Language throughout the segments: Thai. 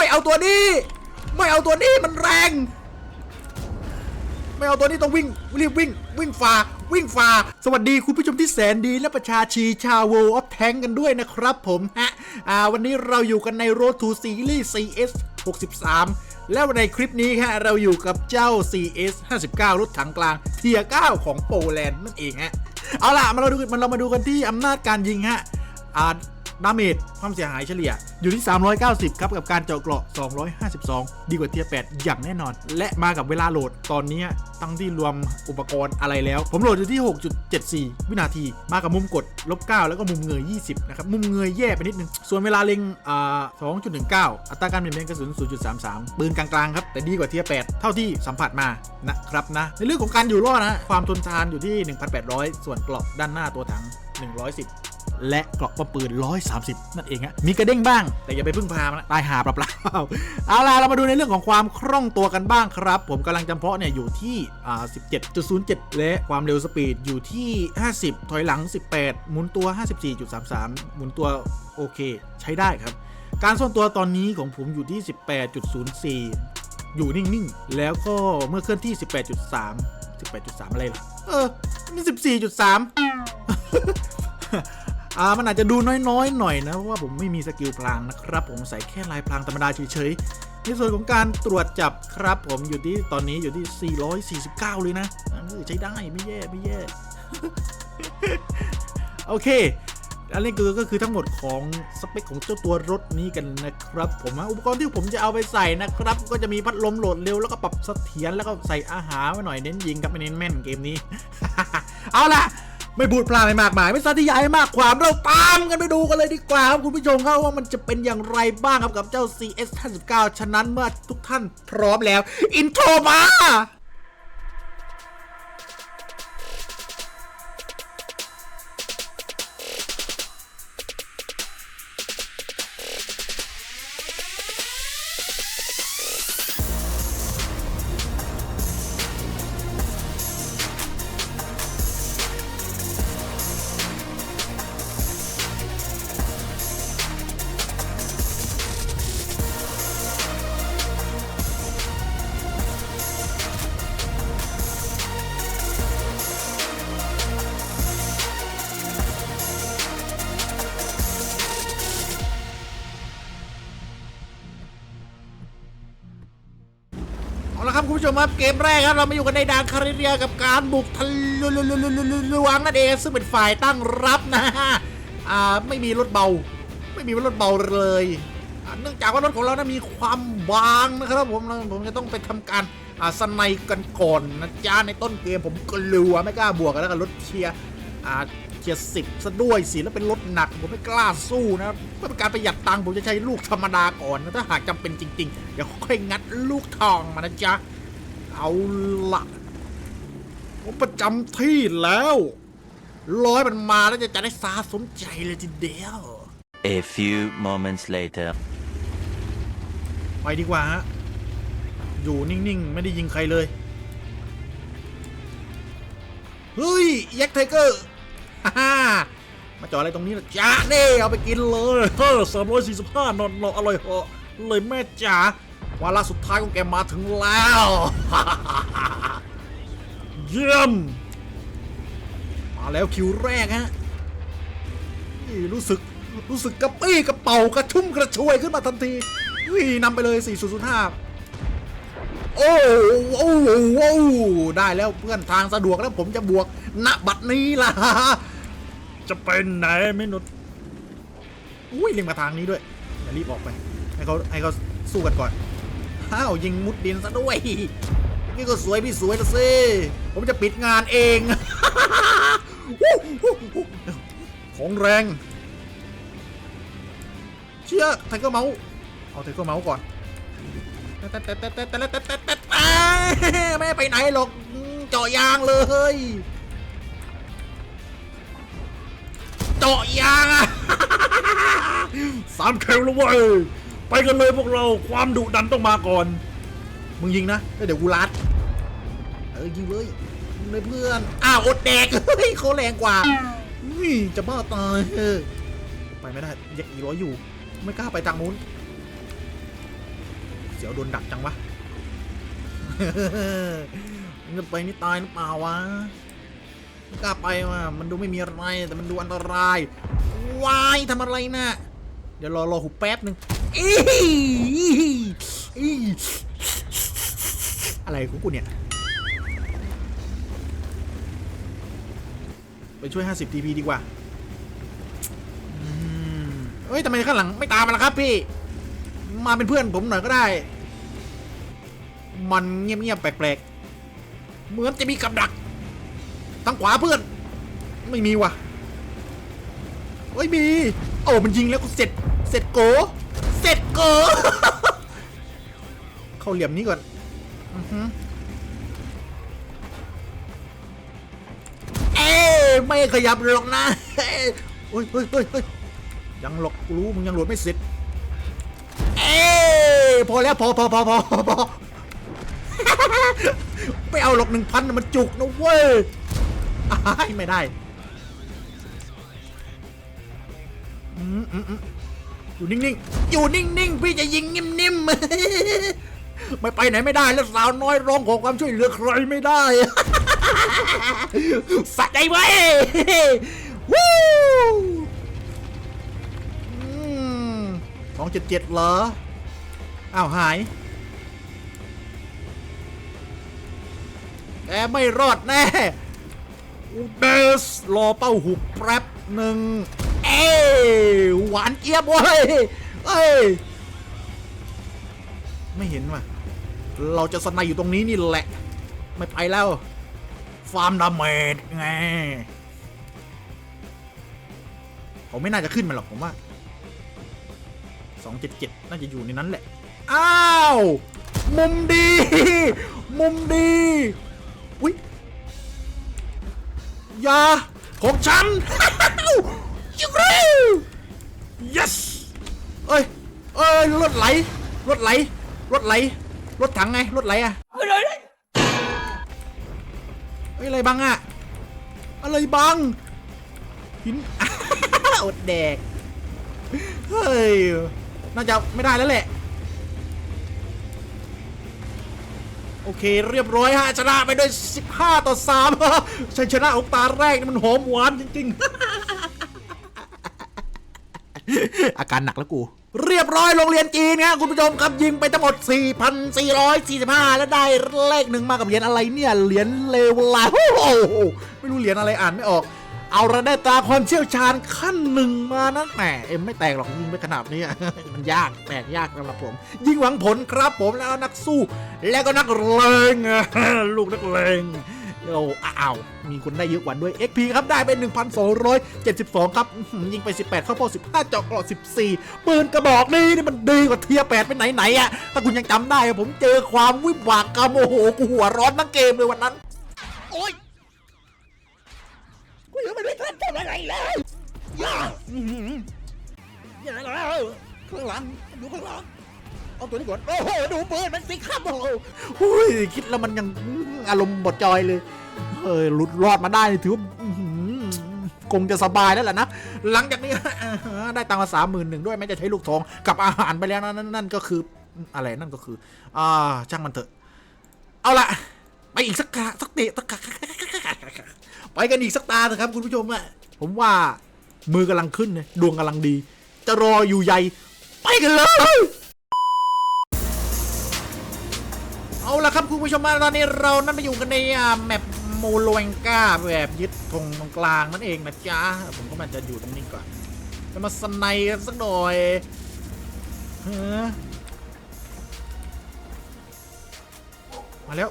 ไม่เอาตัวนี้ ไม่เอาตัวนี้มันแรง ไม่เอาตัวนี้ต้องวิ่งรีบวิ่ง วิ่งฝ่าวิ่งฝ่า สวัสดีคุณผู้ชมที่แสนดีและประชาชีชาว World of Tank กันด้วยนะครับผมฮะอ่าวันนี้เราอยู่กันใน Road to Series CS 63 แล้วในคลิปนี้ฮะเราอยู่กับเจ้า CS 59 รถถังกลางเทีย9ของโปแลนด์นั่นเองฮะเอาล่ะมาเราดูมันเรามาดูกันที่อำนาจการยิงฮะอ่า ดาเมจความเสียหายเฉลี่ยอยู่ที่ 390 ครับกับการเจาะเกราะ 252 ดีกว่าเทียร์8อย่างแน่นอน และมากับเวลาโหลดตอนนี้ตั้งที่รวมอุปกรณ์อะไรแล้ว ผมโหลดอยู่ที่ 6.74 วินาที มากับมุมกดลบ 9 แล้วก็มุมเงย 20 นะครับ มุมเงยแย่ไปนิดนึง ส่วนเวลาเล็งอ่า2.19 อัตราการเปลี่ยนแปลงกระสุน 0.33 ปืนกลางๆครับแต่ดีกว่าเทียร์8เท่าที่สัมผัสมานะครับนะในเรื่องของการอยู่รอดนะความทนทานอยู่ที่ 1,800 ส่วนกรอบด้านหน้าตัวถัง 110 และเกราะป้อมปืน 130 นั่นเองฮะมีกระเด้งบ้าง แต่อย่าไปพึ่งพามันนะตายหาเปล่าๆเอาล่ะ เรามาดูในเรื่องของความคล่องตัวกันบ้างครับ ผมกำลังจำเพาะเนี่ยอยู่ที่อ่า17.07 และความเร็วสปีดอยู่ที่ 50 ถอยหลัง 18 หมุนตัว 54.33 หมุนตัวโอเค ใช้ได้ครับ การส่วนตัวตอนนี้ของผมอยู่ที่ 18.04 อยู่นิ่งๆ แล้วก็เมื่อเคลื่อนที่ 18.3 18.3 อะไรล่ะ เออนี่14.3 อ่ามันอาจจะดูน้อยๆหน่อยนะเพราะว่าผมไม่มีสกิลพลางนะครับผมใส่แค่ลายพลางธรรมดาเฉยๆในส่วนของการตรวจจับครับผมอยู่ที่ตอนนี้อยู่ที่ 449 เลยนะเออใช้ได้ไม่แย่ไม่แย่โอเคอันนี้คือก็คือทั้งหมดของสเปคของเจ้าตัวรถนี้กันนะครับ ผมอุปกรณ์ที่ผมจะเอาไปใส่นะครับ ก็จะมีพัดลมโหลดเร็วแล้วก็ปรับเสถียรแล้วก็ใส่อาหารไว้หน่อยเน้นยิงกับไม่เน้นแม่นเกมนี้ เอาล่ะ ไม่พูดพลาดอะไรมากมาย ไม่สาธยายให้มากความเราตามกันไปดูกันเลยดีกว่าครับคุณผู้ชมครับว่ามันจะเป็นอย่างไรบ้างครับกับเจ้า CS 59ฉะนั้นเมื่อทุกท่านพร้อมแล้ว อินโทรมา เอาละครับคุณผู้ชมครับเกมแรกครับเรามาอยู่กันในด่านคาริเรียกับการบุกทะลุลุลุลุลุลุลุวังนั่นเองซึ่งเป็นฝ่ายตั้งรับนะฮะอ่าไม่มีรถเบา ไม่มีรถเบาเลยอ่าเนื่องจากว่ารถของเรานะมีความบางนะครับผมผมจะต้องไปทำการอ่าสไนกันก่อนนะจ๊ะในต้นเกมผมกลัวไม่กล้าบวกกันแล้วกับรถเชียร์อ่า เชียร์สิบซะด้วยสิแล้วเป็นรถหนักผมไม่กล้าสู้นะเพื่อเป็นการประหยัดตังค์ผมจะใช้ลูกธรรมดาก่อนนะถ้าหากจำเป็นจริงๆเดี๋ยวค่อยงัดลูกทองมานะจ๊ะเอาละผมประจำที่แล้วร้อยมันมาแล้วจะจะได้ซาสมใจเลยทีเดียว A few moments later. ไปดีกว่าฮะ อยู่นิ่ง ๆ ไม่ได้ยิงใครเลย เฮ้ย แย็กไทเกอร์ฮ่าฮ่า มาจอดอะไรตรงนี้ล่ะจ้าเน่เอาไปกินเลยเฮ้อสามร้อยสี่สิบห้านอนออร่อยเหอะเลยแม่จ๋าวาระสุดท้ายของแกมาถึงแล้ว เยี่ยม มาแล้วคิวแรกฮะนี่รู้สึกรู้สึกกระปี้กระเป๋ากระชุ่มกระชวยขึ้นมาทันทีวิ่นำไปเลย 4005 โอ้โอ้โอ้ได้แล้วเพื่อนทางสะดวกแล้วผมจะบวกณบัดนี้ล่ะ จะเป็นไหนไม่นุดอุ้ยเล็งมาทางนี้ด้วยอย่ารีบออกไปให้เขาให้เขาสู้กันก่อนห้าวยิงมุดดินซะด้วยนี่ก็สวยพี่สวยละสิผมจะปิดงานเองของแรง เชื่อไทเกอร์เมาส์เอาไทเกอร์เมาส์ก่อนไม่ไปไหนหรอกเจาะยางเลย เจาะยางอะสามเข็มแล้วเว้ยไปกันเลยพวกเราความดุดันต้องมาก่อน มึงยิงนะแล้วเดี๋ยวกูรัดเออยิงเลยยิงเลยเพื่อนอ้าวอดแดกเฮ้ยเขาแรงกว่าอุ้ยจะบ้าตายไปไม่ได้ยังอีร้อยอยู่ ไม่กล้าไปทางนู้นเสียวโดนดักจังวะมันจะไปนี่ตายหรือเปล่าวะ กล้าไปว่ะมันดูไม่มีอะไรแต่มันดูอันตราย วายทำอะไรนะเดี๋ยวรอรอหุบแป๊บหนึ่งอีอีอะไรของกูเนี่ย ไปช่วย 50 TP ดีกว่าเอ้ยทำไมข้างหลังไม่ตามมาล่ะครับพี่ มาเป็นเพื่อนผมหน่อยก็ได้ มันเงียบๆแปลกๆ เหมือนจะมีกับดัก ทางขวาเพื่อน ไม่มีว่ะเฮ้ยมี โอ้มันยิงแล้วก็เสร็จ เสร็จโก เสร็จโก เข้าเหลี่ยมนี้ก่อนอเอ้ไม่ขยับหรอกนะเอ้ยเฮ้ยเฮ้ยเฮ้ยเฮ้ยยังหลอกรู้มึงยังหลดไม่เสร็จ เอ้พอแล้วพอพอพอพอพอไม่เอาหรอกหนึ่งพันมันจุกนะเว้ย อ้ายไม่ได้อืมอืมอืมอยู่นิ่งๆ อยู่นิ่งๆ พี่จะยิงนิ่มๆ ไม่ไปไหนไม่ได้แล้วสาวน้อยร้องขอความช่วยเหลือใครไม่ได้สะใจไว้ยวู้สองเจ็ดเจ็ดเหรอ อ้าวหายแกไม่รอดแน่ อุเดสรอเป้าหุบแป๊บหนึ่งเอ้ยหวานเจี๊ยบเว้ยเอ้ยไม่เห็นว่ะเราจะสนายอยู่ตรงนี้นี่แหละ ไม่ไปแล้ว ฟาร์มดาเมจไงผมไม่น่าจะขึ้นมาหรอกผมว่า277น่าจะอยู่ในนั้นแหละ อ้าว มุมดี มุมดี ยาของฉันยิงเร็ว yes เอ้ยเอ้ยรถไหลรถไหลรถไหลรถถังไงรถไหลอะเฮ้ยอะไรบังอะอะไรบังหินอดแดกเฮ้ยน่าจะไม่ได้แล้วแหละ เคเรียบร้อยฮะชนะไปด้วย 15 ต่อ3ชัยชนะของตาแรกนี่มันหอมหวานจริง ๆ อาการหนักแล้วกูเรียบร้อยโรงเรียนจีนครับคุณผู้ชมครับยิงไปทั้งหมด 4,445 แล้วได้เลขหนึ่งมากับเหรียญอะไรเนี่ยเหรียญเลวลาโอ้โหไม่รู้เหรียญอะไรอ่านไม่ออก เอาระได้ตาความเชี่ยวชาญขั้นหนึ่งมานะแหมเอ็มไม่แตกหรอกยิงไปขนาดนี้ มันยากแตกยากสำหรับผม ยิงหวังผลครับผมแล้วนักสู้ แล้วก็นักเลงลูกนักเลงโอ้อ้าว มีคนได้เยอะกว่าด้วย XP ครับ ได้ไป1,272 ครับอื้อหือยิงไป 18 เข้าเป้า15 เจาะกรอบ14 ปืนกระบอกนี้นี่มันดีกว่าเทียร์8ไปไหนๆอะถ้าคุณยังจำได้ผมเจอความวิบากกรรมโอ้โหกูหัวร้อนทั้งเกมเลยวันนั้น โอ๊ย กูยังไม่ได้ทำอะไรเลยอย่าอย่าแล้วข้างหลังดูข้างหลังเอาตัวนี้ก่อนโอ้โหดูปืนมันสิครับโอ้โหหุ้ยคิดแล้วมันยังอารมณ์บดจอยเลยเฮ้ยหลุดรอดมาได้ถือว่าคงจะสบายแล้วแหละนะ หลังจากนี้ได้ตังค์มาสามหมื่นหนึ่งด้วยแม้จะใช้ลูกทองกับอาหารไปแล้วนะนั่นนั่นก็คืออะไรนั่นก็คือ อ่าช่างมันเถอะ เอาละไปอีกสักกะสักเตะสักกะ ไปกันอีกสักตาเถอะครับคุณผู้ชมอะผมว่ามือกำลังขึ้นเนี่ยดวงกำลังดี จะรออยู่ใหญ่ ไปกันเลย เอาละครับคุณผู้ชมมาตอนนี้เรานั่นไปอยู่กันในอ่าแมปโมโลแองกาแบบยึดธงตรงกลางนั่นเองนะจ๊ะ ผมก็มันจะอยู่ตรงนี้ก่อน จะมาสไนกันสักหน่อยเฮ้อมาแล้ว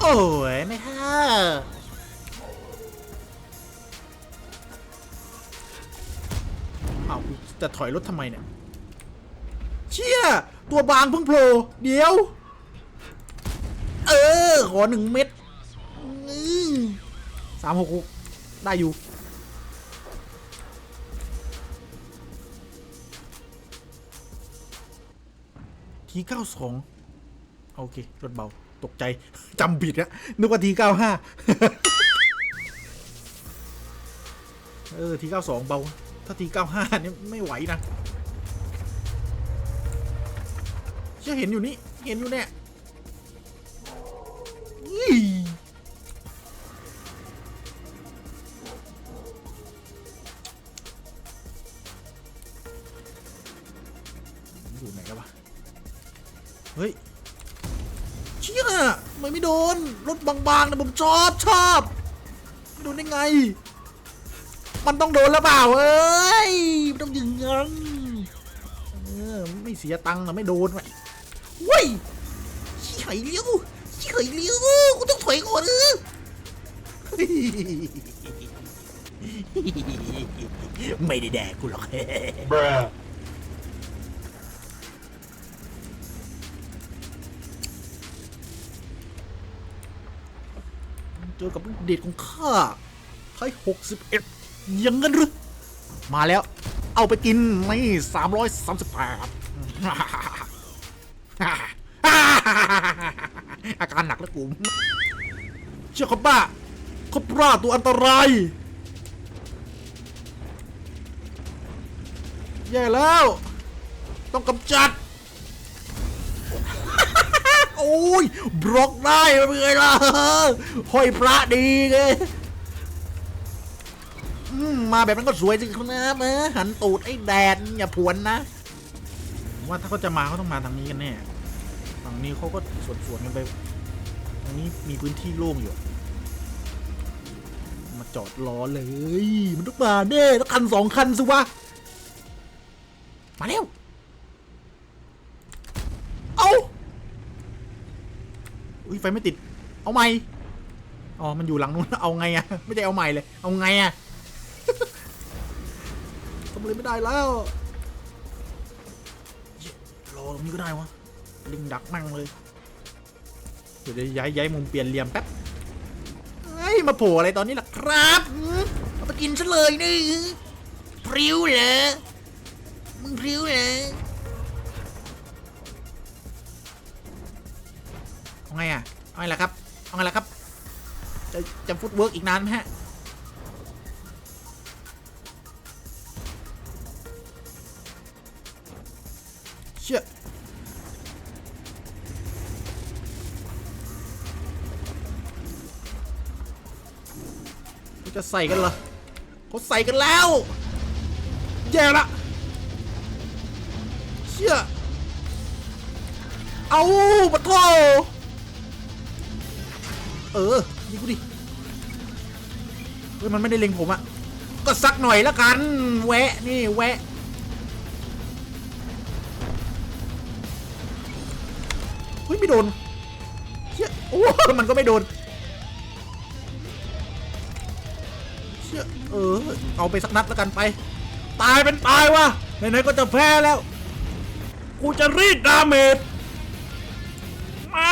โอ้ย ไม่ฮ่า เอาจะถอยรถทำไมเนี่ย เชี่ย ตัวบางเพิ่งโผล่เดี๋ยว เออ ขอหนึ่งเม็ดสามหกหกได้อยู่ ทีเก้าสองโอเค รถเบา ตกใจจำผิดอะนึกว่าทีเก้าห้าเออ ทีเก้าสองเบา ถ้าทีเก้าห้านี่ไม่ไหวนะเชื่อเห็นอยู่นี่ เห็นอยู่เนี่ยอยู่ไหนกันวะ เฮ้ย เชี่ยทำไมไม่โดน รถบางๆนะผมชอบชอบ โดนได้ไง มันต้องโดนแล้วเปล่าเอ้ยมันต้องยิงเงั้นเออไม่เสียตังค์นะไม่โดนว่ะเว้ยชี้ไข่เลี้ยวชี้ไข่เลี้ยวกูต้องถอยก่อนเออไม่ได้แดกกูหรอกเจอกับลูกเดชของข้าไทยหกสิบเอ็ด ยังงั้นหรือมาแล้ว เอาไปกินนี่สามร้อยสามสิบแปดอาการหนักแล้วกูเชื่อเขาบ้าเขาปราตัวอันตราย แย่แล้ว ต้องกำจัด โอ้ย บล็อกได้เป็นไงล่ะห้อยพระดีเลย มาแบบนั้นก็สวยจริงครับนะหันตูดไอ้แดดอย่าผวนนะ ว่าถ้าเขาจะมาเขาต้องมาทางนี้กันแน่ฝั่งนี้เขาก็สวนๆกันไปตรงนี้มีพื้นที่โล่งอยู่ มาจอดรอเลย มันต้องมาแน่แล้วคันสองคันสิวะ มาเร็ว เอาอุ้ยไฟไม่ติด เอาไม่ อ๋อ มันอยู่หลังนู้น เอาไงอะไม่ได้เอาใหม่เลย เอาไงอะ อะไรไม่ได้แล้วรอตรงนี้ก็ได้วะลิงดักมั่งเลย เดี๋ยวจะย้ายย้ายมุมเปลี่ยนเหลี่ยมแป๊บเฮ้ยมาโผล่อะไรตอนนี้ล่ะครับมเอาไปกินซะเลยนี่พริ้วเหรอมึงพริ้วเหรอเอาไงอะเอาไงล่ะครับเอาไงล่ะครับจะจะฟุตเวิร์กอีกนานไหมฮะ ใส่กันเหรอเขาใส่กันแล้ว แย่ละเชื่อเอาปะโทเออยิงกูดิเฮ้ยมันไม่ได้เล็งผมอะก็สักหน่อยละกัน แวะ นี่แวะ เฮ้ย ไม่โดนเชี่ยโอ้ มันก็ไม่โดน เออ เอาไปสักนัดแล้วกันไป ตายเป็นตายวะไหนๆก็จะแพ้แล้ว กูจะรีดดาเมจมา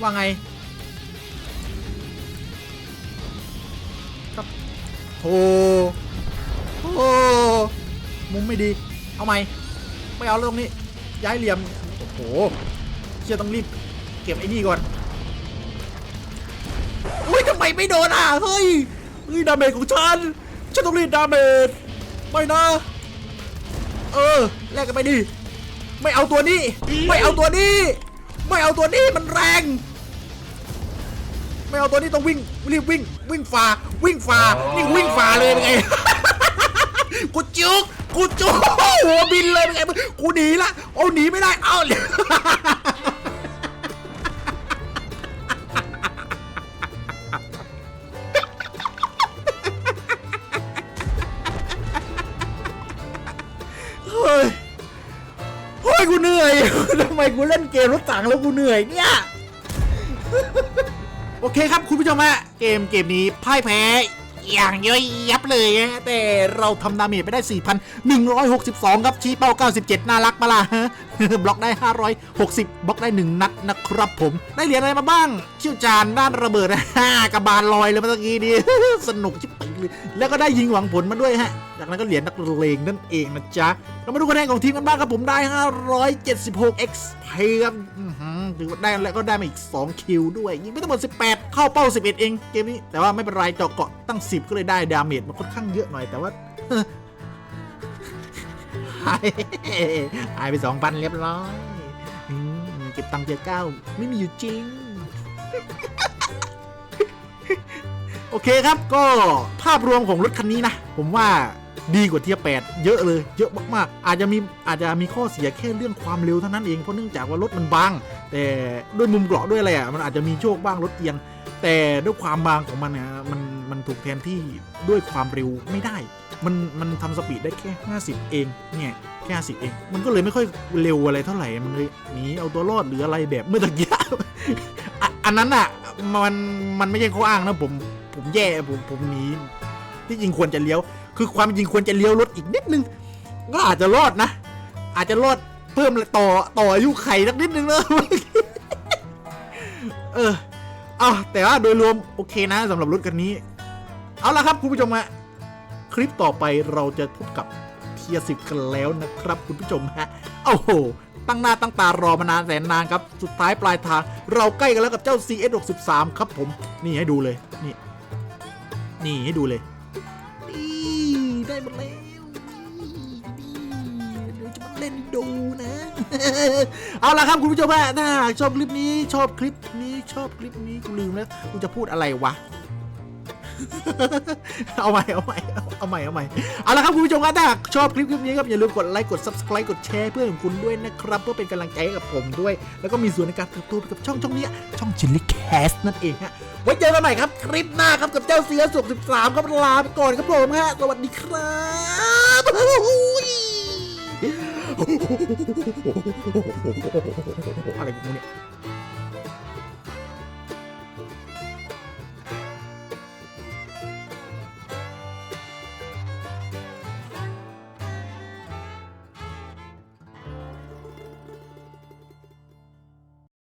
ว่าไงครับโธ่โธ่มุมไม่ดี เอาไหมไม่เอาเรื่องนี้ ย้ายเหลี่ยม โอ้โหเชื่อต้องรีบเก็บไอ้นี่ก่อนอุ้ยทำไมไม่โดนอะเฮ้ยเฮ้ยดาเมจของฉันฉันต้องรีดดาเมจไม่นะ เออแลกกันไปดิไม่เอาตัวนี้ ไม่เอาตัวนี้ ไม่เอาตัวนี้มันแรง ไม่เอาตัวนี้ต้องวิ่งรีบวิ่งวิ่งฝ่าวิ่งฝ่านี่วิ่งฝ่าเลยเป็นไงกูจุก กูจุกหัวบินเลยเป็นไงกูหนีละเอาหนีไม่ได้เอาเลยเฮ้ยเฮ้ยกูเหนื่อยทำไมกูเล่นเกมรถถังแล้วกูเหนื่อยเนี่ย โอเคครับคุณผู้ชมฮะเกมเกมนี้พ่ายแพ้ อย่างย่อยยับเลยฮะแต่เราทำดาเมจไปได้ 4,162 ครับชี้เป้า 97 น่ารักปะล่ะบล็อกได้ 560 บล็อกได้ 1 นัดนะครับผม ได้เหรียญอะไรมาบ้างชี่ยวชาญด้านระเบิดกระบาลลอยเลยเมื่อกี้นี้สนุกชิบไปเลยแล้วก็ได้ยิงหวังผลมาด้วยฮะจากนั้นก็เหรียญนักเลงนั่นเองนะจ๊ะเรามาดูคะแนนของทีมกันบ้างครับผมได้ 576 XP ครับถือว่าได้แล้วก็ได้มาอีก 2 คิวด้วยยิงไปทั้งหมด 18 เข้าเป้า 11 เองเกมนี้ แต่ว่าไม่เป็นไรเจาะเกาะตั้ง 10 ก็เลยได้ดาเมจมันค่อนข้างเยอะหน่อยแต่ว่าหายหายไป 2,000 เรียบร้อยเก็บตังค์เทียร์เก้าไม่มีอยู่จริงโอเคครับก็ภาพรวมของรถคันนี้นะ ผมว่า ดีกว่าเทียร์8เยอะเลย เยอะมากๆ อาจจะมีอาจจะมีข้อเสียแค่เรื่องความเร็วเท่านั้นเอง เพราะเนื่องจากว่ารถมันบาง แต่ด้วยมุมเกราะด้วยอะไรอะมันอาจจะมีโชคบ้างรถเอียง แต่ด้วยความบางของมันนี่ยมันมันถูกแทนที่ด้วยความเร็วไม่ได้ มันมันทำสปีดได้แค่ 50 เองเนี่ยแค่50 เอง มันก็เลยไม่ค่อยเร็วอะไรเท่าไหร่ มันเลยหนีเอาตัวรอดหรืออะไรแบบเมื่อตะกี้อะอันนั้นอะมันมันไม่ใช่ข้ออ้างนะผมผมแย่ผมผมหนีที่จริงควรจะเลี้ยว คือความจริงควรจะเลี้ยวรถอีกนิดนึง ก็อาจจะรอดนะ อาจจะรอดเพิ่มต่อต่ออายุไขสักนิดนึงเนอะเออเอาแต่ว่าโดยรวมโอเคนะสำหรับรถคันนี้ เอาละครับคุณผู้ชมฮะคลิปต่อไปเราจะพบกับเทียสิบกันแล้วนะครับ คุณผู้ชมฮะโอ้โหตั้งหน้าตั้งตารอมานานแสนนานครับ สุดท้ายปลายทาง เราใกล้กันแล้วกับเจ้า CS 63 ครับผม นี่ให้ดูเลย นี่ นี่ให้ดูเลย เอาละครับคุณผู้ชมฮะถ้าหากชอบคลิปนี้ชอบคลิปนี้ชอบคลิปนี้กูลืมแล้วกูจะพูดอะไรวะ เอาใหม่เอาใหม่เอาใหม่เอาใหม่เอาละครับคุณผู้ชมครับถ้าหากชอบคลิปคลิปนี้ครับอย่าลืมกดไลค์กด subscribe กดแชร์เพื่อนของคุณด้วยนะครับ เพื่อเป็นกำลังใจให้กับผมด้วย แล้วก็มีส่วนในการเติบโตไปกับช่องช่องนี้ช่องชิลลี่แคสนั่นเองฮะไว้เจอกันใหม่ครับคลิปหน้าครับกับเจ้าเสือสุก13ครับลาไปก่อนครับผมฮะสวัสดีครับ อะไรของกูเนี่ย